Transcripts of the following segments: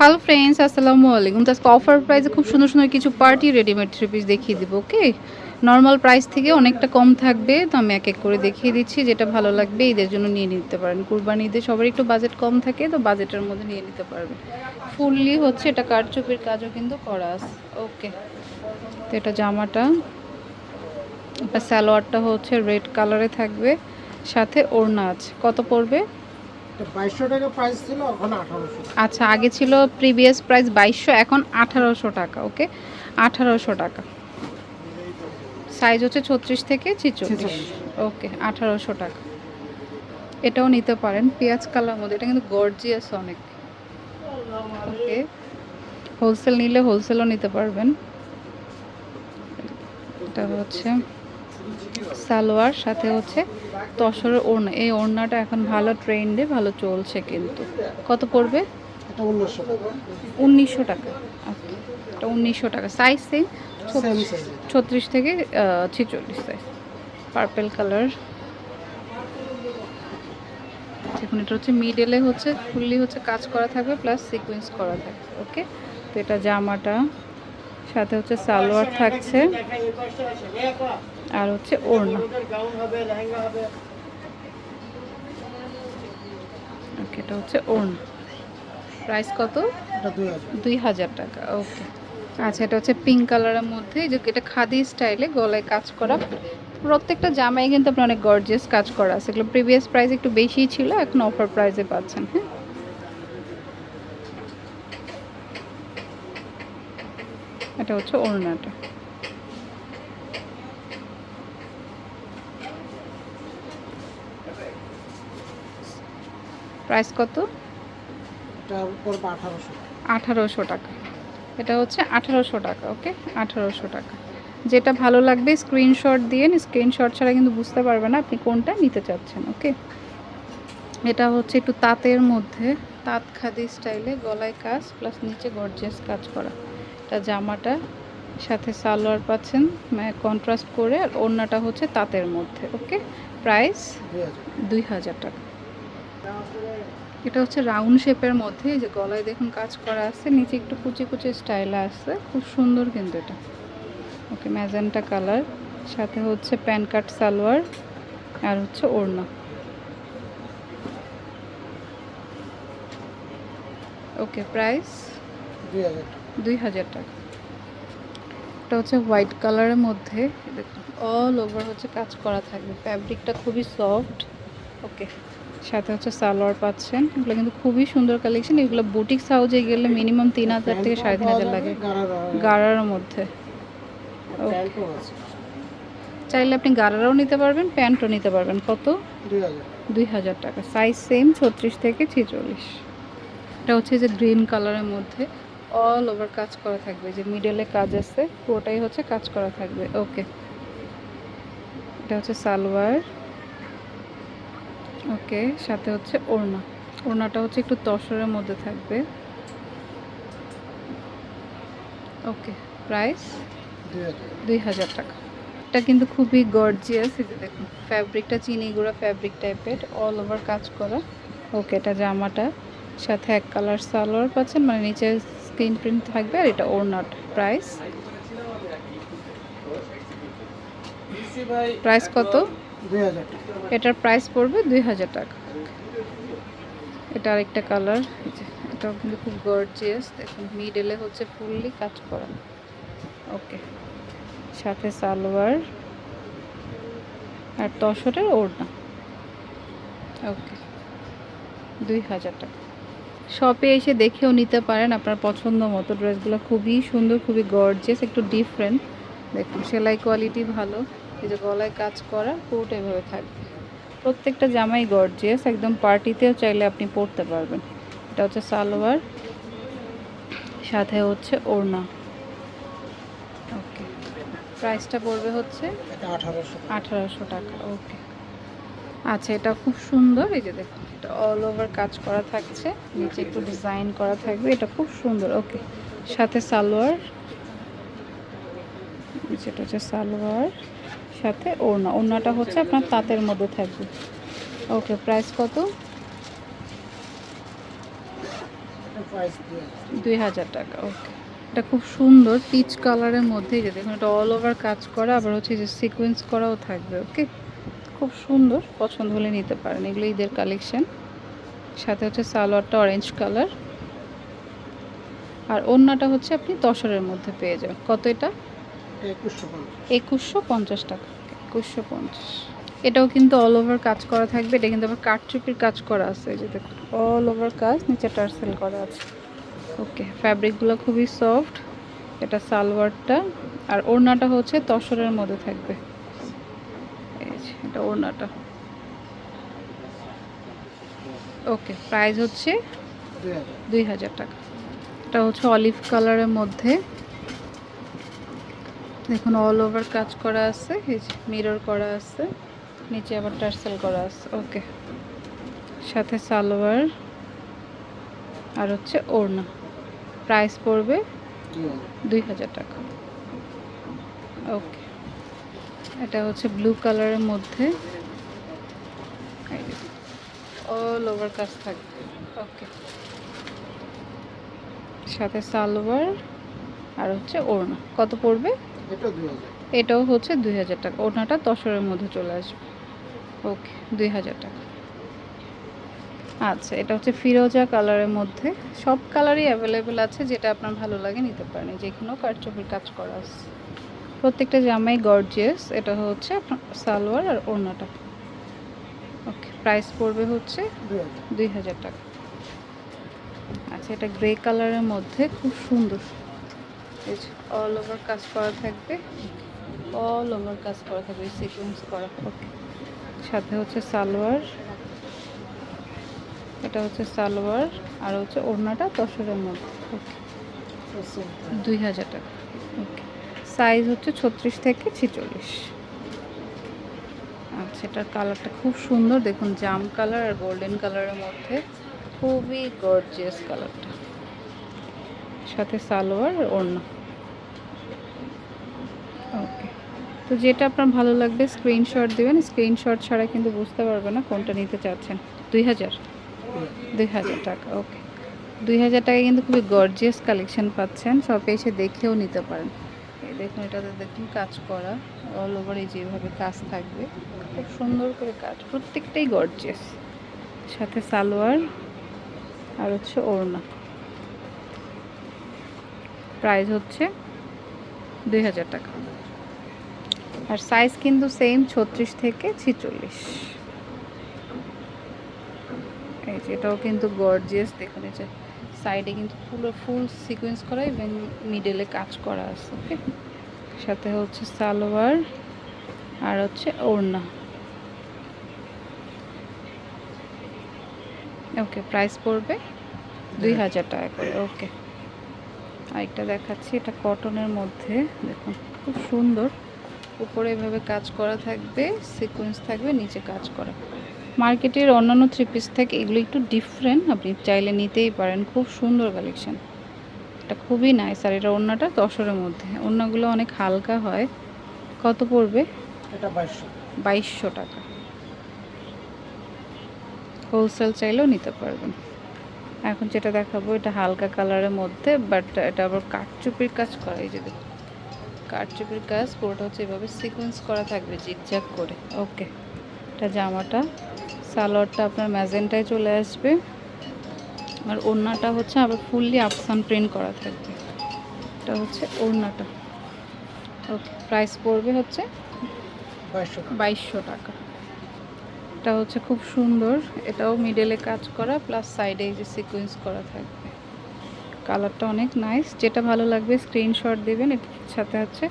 Hello friends আসসালামু আলাইকুম। তো আজকে অফার প্রাইসে খুব সুন্দর সুন্দর কিছু পার্টি রেডিমেড থ্রি পিস দেখিয়ে দিব ওকে নর্মাল প্রাইস থেকে অনেকটা কম থাকবে, তো আমি এক এক করে দেখিয়ে দিচ্ছি, যেটা ভালো লাগবে ঈদের জন্য নিয়ে নিতে পারেন। কুরবানি ঈদে সবার একটু বাজেট কম থাকে, তো বাজেটের মধ্যে নিয়ে নিতে পারবেন। ফুললি হচ্ছে এটা কারচুপির কাজও কিন্তু করা আছে ওকে তো এটা জামাটা, এটা স্যালোয়ারটা হচ্ছে রেড কালারে থাকবে, সাথে ওড়না আছে। কত পড়বে? টাকা প্রাইস ছিল এখন আচ্ছা আগে ছিল প্রিভিয়াস প্রাইস বাইশশো এখন আঠারোশো টাকা ওকে আঠারোশো টাকা। সাইজ হচ্ছে ছত্রিশ থেকে ছিচল্লিশ। ওকে আঠারোশো টাকা। এটাও নিতে পারেন পেঁয়াজ কালার মধ্যে এটা কিন্তু গর্জিয়াস অনেক। ওকে হোলসেল নিলে হোলসেলও নিতে পারবেন। এটা হচ্ছে সালোয়ার সাথে হচ্ছে তসরের ওড়না এই ওড়নাটা এখন ভালো ট্রেন্ডে ভালো চলছে কিন্তু। কত পড়বে? উনিশশো টাকা। আচ্ছা। এটা উনিশশো টাকা। সাইজ সেম সেম ছত্রিশ থেকে ছিচল্লিশ সাইজ পার্পেল কালার দেখুন এটা হচ্ছে মিডলে হচ্ছে ফুললি হচ্ছে কাজ করা থাকবে প্লাস সিকোয়েন্স করা থাকবে ওকে তো এটা জামাটা সাথে হচ্ছে সালোয়ার থাকছে। আর হচ্ছে ওড়না। ওকে এটা হচ্ছে ওড়না। প্রাইস কত? দুই হাজার। টাকা ওকে। আচ্ছা এটা হচ্ছে পিঙ্ক কালারের মধ্যে। যে এটা খাদি স্টাইলে গলায় কাজ করা। প্রত্যেকটা জামাই কিন্তু আপনার অনেক গর্জিয়াস কাজ করা আছে। এগুলো প্রিভিয়াস প্রাইস একটু বেশিই ছিল এখন অফার প্রাইসে পাচ্ছেন হ্যাঁ? এটা হচ্ছে ওড়নাটা। প্রাইস কত? আঠারোশো আঠারোশো টাকা। এটা হচ্ছে আঠারোশো টাকা ওকে? আঠারোশো টাকা। যেটা ভালো লাগবে স্ক্রিনশট দিয়ে স্ক্রিনশট ছাড়া কিন্তু বুঝতে পারবে না আপনি কোনটা নিতে চাচ্ছেন ওকে? এটা হচ্ছে একটু তাঁতের মধ্যে তাঁত খাদি স্টাইলে গলায় কাজ প্লাস নিচে গর্জেস কাজ করা। এটা জামাটা, সাথে সালোয়ার পাচ্ছেন মানে কন্ট্রাস্ট করে, আর ওড়নাটা হচ্ছে তাঁতের মধ্যে ওকে প্রাইস দুই হাজার টাকা। এটা হচ্ছে রাউন্ড শেপের মধ্যে যে গলায় দেখুন কাজ করা আছে, নিচে একটু কুচি কুচি স্টাইল আছে, খুব সুন্দর কিন্তু এটা। ওকে ম্যাজেন্টা কালার সাথে হচ্ছে প্যান কাট সালোয়ার, আর হচ্ছে ওড়না। ওকে প্রাইস দুই হাজার টাকা। দুই হাজার টাকা। এটা হচ্ছে হোয়াইট কালারের মধ্যে। অল ওভার হচ্ছে কাজ করা থাকবে। ফ্যাব্রিকটা খুবই সফট ওকে সাথে হচ্ছে সালোয়ার পাচ্ছেন। এগুলো কিন্তু খুবই সুন্দর কালেকশন এগুলো বুটিক হাউজে গেলে মিনিমাম তিন হাজার থেকে সাড়ে তিন হাজার লাগে। গাড়ার মধ্যে। চাইলে আপনি গাড়ারাও নিতে পারবেন প্যান্টও নিতে পারবেন। কত? দুই হাজার। টাকা। সাইজ সেম ছত্রিশ থেকে ছেচল্লিশ। এটা হচ্ছে যে গ্রিন কালারের মধ্যে। অল ওভার কাজ করা থাকবে, যে মিডলে কাজ আছে, পুরোটাই হচ্ছে কাজ করা থাকবে ওকে এটা হচ্ছে সালোয়ার ওকে সাথে হচ্ছে ওড়না, ওড়নাটা হচ্ছে একটু তসরের মধ্যে থাকবে ওকে প্রাইস দুই হাজার টাকা। এটা কিন্তু খুবই গর্জিয়াস দেখুন ফ্যাব্রিকটা চিনি গুঁড়া ফ্যাব্রিক টাইপের অল ওভার কাজ করা ওকে এটা জামাটা, সাথে এক কালার সালোয়ার পাচ্ছেন মানে নিচে স্ক্রিন প্রিন্ট থাকবে আর এটা ওড়নাট প্রাইস প্রাইস কত? এটার প্রাইস পড়বে দুই হাজার টাকা। এটা আরেকটা কালার এটাও কিন্তু খুব গর্জিয়াস দেখুন মিডলে হচ্ছে ফুললি কাজ করা। ওকে সাথে সালোয়ার আর তসরের ওড়না। ওকে দুই হাজার টাকা। শপে এসে দেখেও নিতে পারেন আপনার পছন্দ মতো ড্রেসগুলো। খুবই সুন্দর খুবই গর্জিয়াস একটু ডিফারেন্ট দেখুন সেলাই কোয়ালিটি ভালো। এই যে গলায় কাজ করা পুরোটা এভাবে থাকবে। প্রত্যেকটা জামাই গর্জিয়াস একদম পার্টিতেও চাইলে আপনি পরতে পারবেন। এটা হচ্ছে সালোয়ার সাথে হচ্ছে ওড়না। ওকে প্রাইসটা পড়বে হচ্ছে আঠারোশো। আঠারোশো টাকা ওকে আচ্ছা এটা খুব সুন্দর। এই যে দেখুন, এটা অল ওভার কাজ করা থাকছে। নিচে একটু ডিজাইন করা থাকবে। এটা খুব সুন্দর ওকে সাথে সালোয়ার। যেটা হচ্ছে সালোয়ার। সাথে ওড়না। ওড়নাটা হচ্ছে আপনার তাঁতের মধ্যে থাকবে। ওকে প্রাইস কত? দুই হাজার টাকা ওকে এটা খুব সুন্দর পিচ কালারের মধ্যেই যে দেখুন, এটা অল ওভার কাজ করা। আবার হচ্ছে যে সিকোয়েন্স করাও থাকবে ওকে খুব সুন্দর পছন্দ হলে নিতে পারেন। এগুলো ঈদের কালেকশন সাথে হচ্ছে সালোয়ারটা অরেঞ্জ কালার আর ওড়নাটা হচ্ছে আপনি তসরের মধ্যে পেয়ে যাবেন। কত এটা? একুশশো পঞ্চাশ। টাকা। একুশশো পঞ্চাশ। এটাও কিন্তু অল ওভার কাজ করা থাকবে। এটা কিন্তু আবার কাঠচুপির কাজ করা আছে। যে দেখুন অল ওভার কাজ নিচে টার্সেল করা আছে। ওকে ফ্যাব্রিকগুলো খুবই সফট এটা সালোয়ারটা। আর ওড়নাটা হচ্ছে তসরের মধ্যে থাকবে। এটা ওড়নাটা ওকে প্রাইস হচ্ছে দুই হাজার টাকা। এটা হচ্ছে অলিভ কালারের মধ্যে। দেখুন অল ওভার কাজ করা আছে মিরর করা আছে নিচে আবার টার্সেল করা আছে। ওকে সাথে সালোয়ার আর হচ্ছে ওড়না। প্রাইস পড়বে দুই হাজার টাকা। ওকে। এটা হচ্ছে ব্লু কালারের মধ্যে। অল ওভার কাজ থাকবে। ওকে সাথে সালোয়ার আর হচ্ছে ওড়না। কত পড়বে? এটাও হচ্ছে দুই হাজার টাকা। ওড়নাটা দশরের মধ্যে চলে আসবে। ওকে দুই হাজার টাকা। আচ্ছা এটা হচ্ছে ফিরোজা কালারের মধ্যে। সব কালারই অ্যাভেলেবেল আছে যেটা আপনার ভালো লাগে নিতে পারেন। যে কোনো কারচুপির কাজ করা আছে। প্রত্যেকটা জামাই গর্জিয়াস এটা হচ্ছে সালোয়ার আর ওড়নাটা। ওকে প্রাইস পড়বে হচ্ছে দুই হাজার টাকা। আচ্ছা এটা গ্রে কালারের মধ্যে খুব সুন্দর। অল ওভার কাজ করা থাকবে। অল ওভার কাজ করা থাকবে সিকোয়েন্স করা। ওকে সাথে হচ্ছে সালোয়ার। এটা হচ্ছে সালোয়ার আর হচ্ছে ওড়নাটা তসরের মধ্যে। ওকে দুই হাজার টাকা। ওকে সাইজ হচ্ছে ছত্রিশ থেকে ছিচল্লিশ। আচ্ছা এটার কালারটা খুব সুন্দর, দেখুন জাম কালার আর গোল্ডেন কালারের মধ্যে খুবই গর্জিয়াস কালারটা সাথে সালোয়ার ওড়না। ওকে তো যেটা আপনার ভালো লাগবে স্ক্রিনশট দেবেন। স্ক্রিনশট ছাড়া কিন্তু বুঝতে পারবে না কোনটা নিতে চাচ্ছেন। দুই হাজার? দুই হাজার টাকা ওকে দুই হাজার টাকায় কিন্তু খুবই গর্জিয়াস কালেকশন পাচ্ছেন। শপে এসে দেখেও নিতে পারেন। দেখুন, এটাতে দেখুন কাজ করা অল ওভার এই যেভাবে কাজ থাকবে। খুব সুন্দর করে কাজ, প্রত্যেকটাই গর্জিয়াস সাথে সালোয়ার আর হচ্ছে ওড়না। প্রাইস হচ্ছে দুই হাজার টাকা। আর সাইজ কিন্তু সেম ছত্রিশ থেকে ছিচল্লিশ। এই যে এটাও কিন্তু গর্জিয়াস দেখুন এই যে সাইডে কিন্তু পুরো ফুল সিকোয়েন্স করা এবং মিডলে কাজ করা আছে। ওকে সাথে হচ্ছে সালোয়ার আর হচ্ছে ওড়না। ওকে প্রাইস পড়বে দুই হাজার টাকা করে ওকে। আরেকটা দেখাচ্ছি এটা কটনের মধ্যে দেখুন খুব সুন্দর। উপরে এভাবে কাজ করা থাকবে সিকোয়েন্স থাকবে নিচে কাজ করা। মার্কেটের অন্যান্য থ্রি পিস থেকে এগুলো একটু ডিফারেন্ট আপনি চাইলে নিতেই পারেন খুব সুন্দর কালেকশন এটা খুবই নাইস আর এটা ওড়নাটা দশরের মধ্যে। ওড়নাগুলো অনেক হালকা হয়। কত পড়বে? এটা বাইশশো। বাইশশো টাকা। হোলসেল চাইলেও নিতে পারবেন। এখন যেটা দেখাবো এটা হালকা কালারের মধ্যে বাট এটা আবার কাঠচুপির কাজ করা এই যে কাঠচুপির কাজ পুরোটা হচ্ছে এভাবে সিকোয়েন্স করা থাকবে জিগজ্যাগ করে। ওকে এটা জামাটা সালোয়ারটা আপনার ম্যাজেন্টায় চলে আসবে। আর ওড়নাটা হচ্ছে আবার ফুললি আপসান প্রিন্ট করা থাকবে। এটা হচ্ছে ওড়নাটা। ওকে প্রাইস পড়বে হচ্ছে বাইশশো টাকা। এটা হচ্ছে খুব সুন্দর। এটাও মিডলে কাজ করা প্লাস সাইডে এই যে সিকোয়েন্স করা থাকবে। কালারটা অনেক নাইস যেটা ভালো লাগবে স্ক্রিনশট দেবেন। এটার সাথে হচ্ছে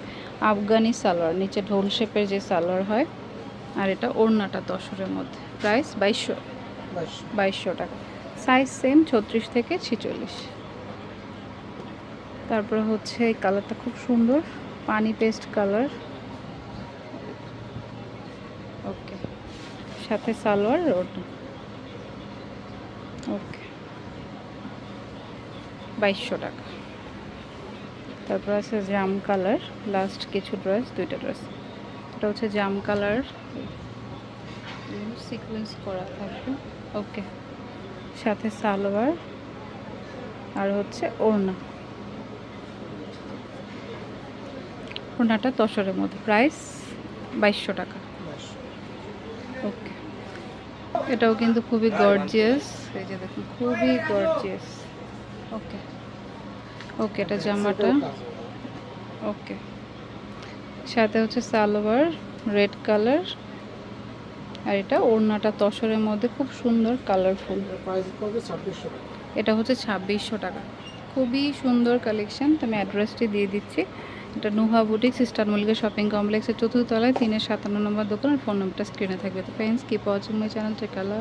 আফগানি সালোয়ার নিচে ঢোল শেপের যে সালোয়ার হয়। আর এটা ওড়নাটা দশরের মধ্যে। প্রাইস বাইশশো। বাইশশো টাকা। সাইজ সেম, ছত্রিশ থেকে ছিচল্লিশ। তারপরে হচ্ছে এই কালারটা খুব সুন্দর, পানি পেস্ট কালার। ওকে, সাথে সালোয়ার ওটা ওকে, বাইশশো টাকা। তারপর আছে জাম কালার, লাস্ট কিছু ড্রেস, দুইটা ড্রেস। এটা হচ্ছে জাম কালার। সিকোয়েন্স করা থাকবে। ওকে। সাথে সালোয়ার আর হচ্ছে ওড়না। ওড়নাটা দশরের মধ্যে, প্রাইস বাইশশো টাকা। ওকে। এটাও কিন্তু খুবই গর্জিয়াস। এই যে দেখুন, খুবই গর্জিয়াস। ওকে। ওকে, এটা জামাটা। ওকে। সাথে হচ্ছে সালোয়ার, রেড কালার। আর এটা ওড়নাটা তসরের মধ্যে খুব সুন্দর কালারফুল এটা হচ্ছে ছাব্বিশশো টাকা। খুবই সুন্দর কালেকশন তো আমি অ্যাড্রেসটি দিয়ে দিচ্ছি। এটা Nuha boutique sister Mallika shopping কমপ্লেক্সের চতুর্থ তলায় তিনের সাতান্ন নম্বর দোকান আর ফোন নম্বরটা স্ক্রিনে থাকবে। তো friends keep watching my channel colour Allah